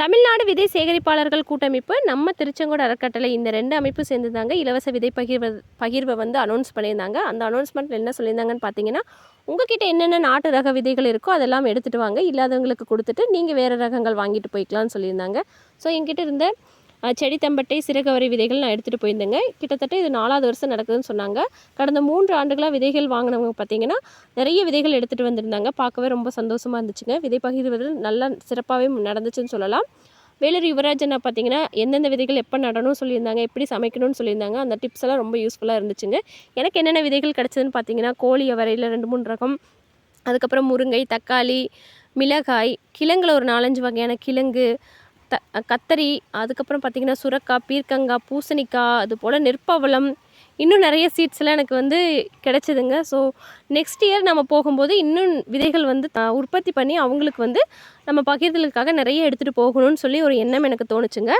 தமிழ்நாடு விதை சேகரிப்பாளர்கள் கூட்டமைப்பு நம்ம திருச்செங்கோடு அறக்கட்டளை இந்த ரெண்டு அமைப்பு சேர்ந்துருந்தாங்க இலவச விதை பகிர்வு பகிர்வை வந்து அனௌன்ஸ் பண்ணியிருந்தாங்க. அந்த அனௌன்ஸ்மெண்ட்டில் என்ன சொல்லியிருந்தாங்கன்னு பார்த்தீங்கன்னா உங்ககிட்ட என்னென்ன நாட்டு ரக விதைகள் இருக்கோ அதெல்லாம் எடுத்துகிட்டு வாங்க. இல்லாதவங்களுக்கு கொடுத்துட்டு நீங்கள் வேறு ரகங்கள் வாங்கிட்டு போய்க்கலாம்னு சொல்லியிருந்தாங்க. ஸோ எங்கிட்ட இருந்த செடித்தம்பட்டை செடி தம்பட்டை சிறகவரை விதைகள் நான் எடுத்துகிட்டு போயிருந்தேங்க. கிட்டத்தட்ட இது நாலாவது வருஷம் நடக்குதுன்னு சொன்னாங்க. கடந்த மூன்று ஆண்டுகளாக விதைகள் வாங்கினவங்க பார்த்தீங்கன்னா நிறைய விதைகள் எடுத்துகிட்டு வந்திருந்தாங்க. பார்க்கவே ரொம்ப சந்தோஷமாக இருந்துச்சுங்க. விதை பகிர்வதில் நல்லா சிறப்பாகவே நடந்துச்சுன்னு சொல்லலாம். வேலூர் யுவராஜனை பார்த்தீங்கன்னா எந்தெந்த விதைகள் எப்போ நடணும்னு சொல்லியிருந்தாங்க எப்படி சமைக்கணும்னு சொல்லியிருந்தாங்க அந்த டிப்ஸ் எல்லாம் ரொம்ப யூஸ்ஃபுல்லாக இருந்துச்சுங்க. எனக்கு என்னென்ன விதைகள் கிடச்சதுன்னு பார்த்தீங்கன்னா கோழி வரையில் ரெண்டு மூணு ரகம் அதுக்கப்புறம் முருங்கை தக்காளி மிளகாய் கிழங்குல ஒரு நாலஞ்சு வகையான கிழங்கு த கத்தரி அதுக்கப்புறம் பார்த்திங்கன்னா சுரக்காய் பீர்க்கங்காய் பூசணிக்காய் அது போல் நெற்பவளம். இன்னும் நிறைய சீட்ஸ்லாம் எனக்கு வந்து கிடச்சிதுங்க. ஸோ நெக்ஸ்ட் இயர் நம்ம போகும்போது இன்னும் விதைகள் வந்து உற்பத்தி பண்ணி அவங்களுக்கு வந்து நம்ம பகிர்தலுக்காக நிறைய எடுத்துகிட்டு போகணும்னு சொல்லி ஒரு எண்ணம் எனக்கு தோணுச்சுங்க.